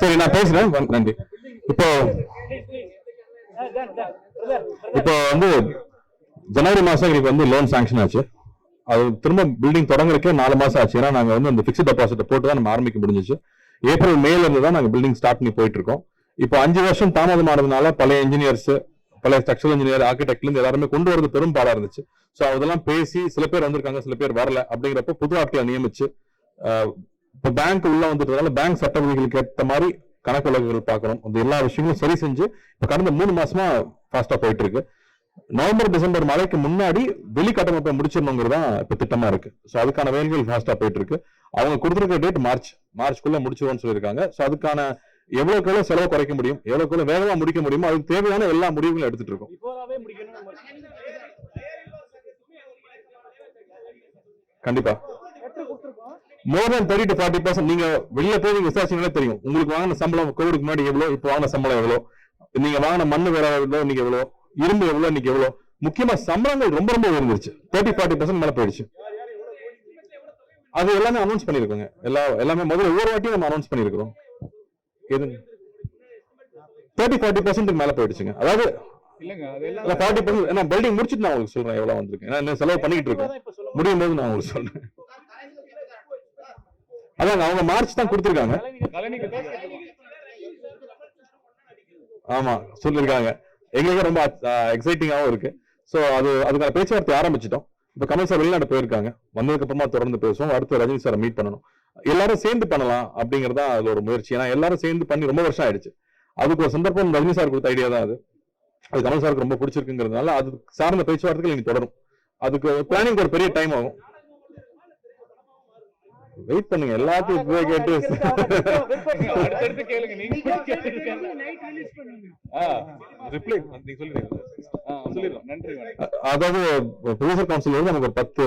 சரி நான் பேசுறேன். நன்றி. இப்போ இப்போ வந்து ஜனவரி மாசம் எங்களுக்கு வந்து லோன் சாங்ஷன் ஆச்சு. அது திரும்ப பில்டிங் தொடங்குறதுக்கே நாலு மாசம் ஆச்சு. ஏன்னா நாங்க வந்து அந்த பிக்ஸ்ட் டெபாசிட்டை போட்டு தான் நம்ம ஆரம்பிக்க முடிஞ்சிச்சு. ஏப்ரல் மேல இருந்து தான் நாங்க பில்டிங் ஸ்டார்ட் பண்ணி போயிட்டு இருக்கோம். இப்போ அஞ்சு வருஷம் தாமதம் ஆனதுனால பழைய இன்ஜினியர்ஸ் பழைய ஸ்ட்ரக்சரல் இன்ஜினியர் ஆர்கிடெக்ட்ல இருந்து எல்லாருமே கொண்டு வரது பெரும் பாடா இருந்துச்சு. ஸோ அதெல்லாம் பேசி சில பேர் வந்திருக்காங்க சில பேர் வரல. அப்படிங்கிறப்ப புது ஆட்களை நியமிச்சு இப்போ பேங்க் உள்ள வந்துட்டதால பேங்க் சட்ட விதிகளுக்கு ஏற்ற மாதிரி கணக்கு வழக்குகள் பார்க்கணும் அந்த எல்லா விஷயங்களும் சரி செஞ்சு இப்போ கடந்த மூணு மாசமா ஃபாஸ்டா போயிட்டு இருக்கு. நவம்பர் டிசம்பர் மழைக்கு முன்னாடி வெளி கட்டமைப்பை முடிச்சிடணுங்கிறது தான் இப்போ திட்டமா இருக்கு. ஸோ அதுக்கான வேலைகள் ஃபாஸ்டா போயிட்டு இருக்கு. அவங்க கொடுத்துருக்க டேட் மார்ச். மார்ச்க்குள்ள முடிச்சிருவோம்னு சொல்லியிருக்காங்க. ஸோ அதுக்கான எவ்வளவுக்கு எவ்வளவு செலவு குறைக்க முடியும்? எவ்வளவுக்கு எவ்வளவு வேகமா முடிக்க முடியுமோ அதுக்கு தேவையான எல்லா முடிவுகளும் எடுத்துட்டு இருக்கோம். கண்டிப்பா. More than thirty to forty percent நீங்க வெளியில போய் நீங்க விசாரிச்சீங்களே தெரியும். உங்களுக்கு வாங்கின சம்பளம் கோவிடுக்கு முன்னாடி எவ்வளவு இப்போ வாங்கின சம்பளம் எவ்வளவு நீங்க வாங்கின மண்ணு வேற இன்னைக்கு எவ்வளவு இரும்பு எவ்வளவு இன்னைக்கு எவ்வளவு முக்கியமா சம்பளங்கள் ரொம்ப ரொம்ப உயர்ந்துருச்சு. தேர்ட்டி ஃபார்ட்டி பர்சன்ட் மேல போயிடுச்சு. அது எல்லாமே அனௌன்ஸ் பண்ணிருக்கோங்க எல்லா எல்லாமே முதல்ல ஒவ்வொரு வாட்டியும் நம்ம அனௌன்ஸ் பண்ணிருக்கிறோம் எதுங்க? தேர்ட்டி ஃபார்ட்டி பர்சன்ட் மேல போயிடுச்சுங்க. அதாவது ஃபார்ட்டி பர்சன்ட் நான் பில்டிங் முடிச்சுட்டு நான் உங்களுக்கு சொல்றேன் எவ்வளவு வந்திருக்கு. இன்னும் செலவு இப்ப சொல்ல முடியும் போது நான் உங்களுக்கு சொல்றேன். அதாங்க அவங்க மார்ச் தான் கொடுத்துருக்காங்க. ஆமாம் ஆமா எங்களுக்கு ரொம்ப எக்ஸைட்டிங்காகவும் இருக்கு. ஸோ அது அதுக்கான பேச்சுவார்த்தை ஆரம்பிச்சிட்டோம். இப்போ கமல் சார் வெளிநாடு போயிருக்காங்க. வந்ததுக்கு அப்புறமா தொடர்ந்து பேசுவோம். அடுத்து ரஜினி சாரை மீட் பண்ணணும். எல்லாரும் சேர்ந்து பண்ணலாம் அப்படிங்கிறது தான் அது ஒரு முயற்சி. ஏன்னா எல்லாரும் சேர்ந்து பண்ணி ரொம்ப வருஷம் ஆயிடுச்சு. அதுக்கு ஒரு சந்தர்ப்பம் ரஜினி சார் கொடுத்த ஐடியா தான் அது. அது கமல் சாருக்கு ரொம்ப பிடிச்சிருக்குங்கிறதுனால அது சார்ந்த பேச்சுவார்த்தைகள் இனி தொடரும். அதுக்கு பிளானிங் ஒரு பெரிய டைம் ஆகும். வெயிட் பண்ணுங்க எல்லாத்தையும் இப்பவே கேட்டு அடுத்தடுத்து கேளுங்க நீங்க ரிப்ளை நீங்க சொல்லிடுறோம். நன்றி அதாவது ப்ரொடியூசர் கவுன்சில் வந்து நமக்கு ஒரு பத்து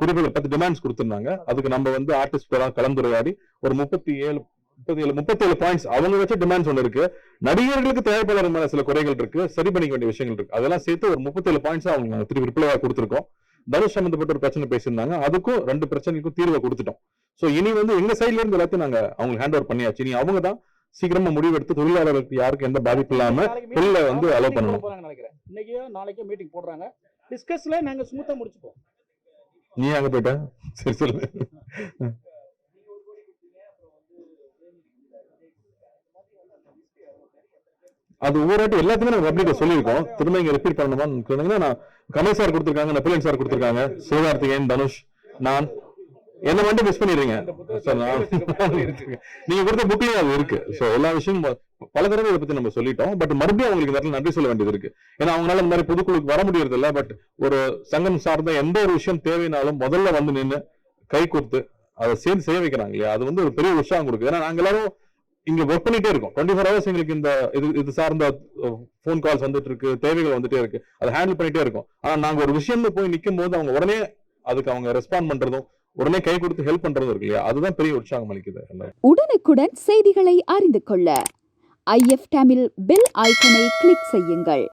குறிப்புகள் பத்து டிமாண்ட்ஸ் கொடுத்திருந்தாங்க. அதுக்கு நம்ம வந்து ஆர்டிஸ்ட் கலந்துரையாடி ஒரு முப்பத்தி ஏழு முப்பத்தி ஏழு முப்பத்தி ஏழு பாயிண்ட்ஸ் அவங்க வச்ச டிமாண்ட்ஸ் ஒன்று இருக்கு. நடிகர்களுக்கு தேவைப்படுற மேல சில குறைகள் இருக்கு. சரி பண்ணிக்க வேண்டிய விஷயங்கள் இருக்கு. அதெல்லாம் சேர்த்து ஒரு முப்பத்தி ஏழு பாயிண்ட்ஸ் அவங்க திருப்பி ரிப்ளைவா கொடுத்துருக்கோம். தனுஷ் சம்பந்தப்பட்ட ஒரு பிரச்சனை பேசியிருந்தாங்க. அதுக்கும் ரெண்டு பிரச்சனைக்கும் தீர்வை கொடுத்துட்டோம். சோ இனி வந்து எங்க சைடுல இருந்து எல்லாத்தையும் நாங்க அவங்களுக்கு ஹேண்ட் ஓவர் பண்ணியாச்சு. இனி அவங்க தான் சீக்கிரமா முடிவெடுத்து தொழிலாளர்களுக்கு யாருக்கும் எந்த பாதிப்பு இல்லாம வெளில வந்து allow பண்ணணும். நினைக்கிறேன். இன்னைக்கோ நாளைக்கோ மீட்டிங் போடுறாங்க. டிஸ்கஸ்ல நாங்க ஸ்மூத்தா முடிச்சுப்போம். நீ அங்க போயிட்ட? சரி சொல்லு. அது ஊராட்டி எல்லாத்துக்குமே நம்ம பப்ளிக்க சொல்லியிருக்கோம். திரும்ப இங்க ரிப்பீட் பண்ணணுமான்னு சொன்னீங்கன்னா நான் கமல் சார் கொடுத்துருக்காங்க நப்பிலன் சார் கொடுத்துருக்காங்க. சிவகார்த்திகேயன் தனுஷ் நான். என்ன மட்டும் மிஸ் பண்ணிடுறீங்க. சார் நான் நீங்க கொடுத்த புக்லயும் அது இருக்கு. ஸோ எல்லா விஷயமும் பல தடவை இதை பத்தி நம்ம சொல்லிட்டோம். பட் மறுபடியும் அவங்களுக்கு இந்த இடத்துல நன்றி சொல்ல வேண்டியது இருக்கு. ஏன்னா அவங்களால இந்த மாதிரி பொதுக்குழுக்கு வர முடியறது இல்லை. பட் ஒரு சங்கம் சார்ந்த எந்த ஒரு விஷயம் தேவைனாலும் முதல்ல வந்து நின்று கை கொடுத்து அதை சேர்ந்து செய்ய வைக்கிறாங்க இல்லையா? அது வந்து ஒரு பெரிய உற்சாகம் கொடுக்கு ஏன்னா நாங்க எல்லாரும் இங்க ஒர்க் பண்ணிட்டே இருக்கும். டுவெண்ட்டி ஃபோர் ஹவர்ஸ் எங்களுக்கு இந்த இது இது சார்ந்த ஃபோன் கால்ஸ் வந்துட்டு இருக்கு தேவைகள் வந்துட்டே இருக்கு. அதை ஹேண்டில் பண்ணிட்டே இருக்கும். ஆனா நாங்க ஒரு விஷயம்னு போய் நிற்கும் போது அவங்க உடனே அதுக்கு அவங்க ரெஸ்பாண்ட் பண்றதும் உடனே கை கொடுத்து ஹெல்ப் பண்றதும் இருக்கு இல்லையா? அதுதான் பெரிய உற்சாகம் அளிக்குது உடனுக்குடன் செய்திகளை அறிந்து கொள்ள. ஐஎஃப் தமிழ் பெல் ஐக்கனை கிளிக் செய்யுங்கள்.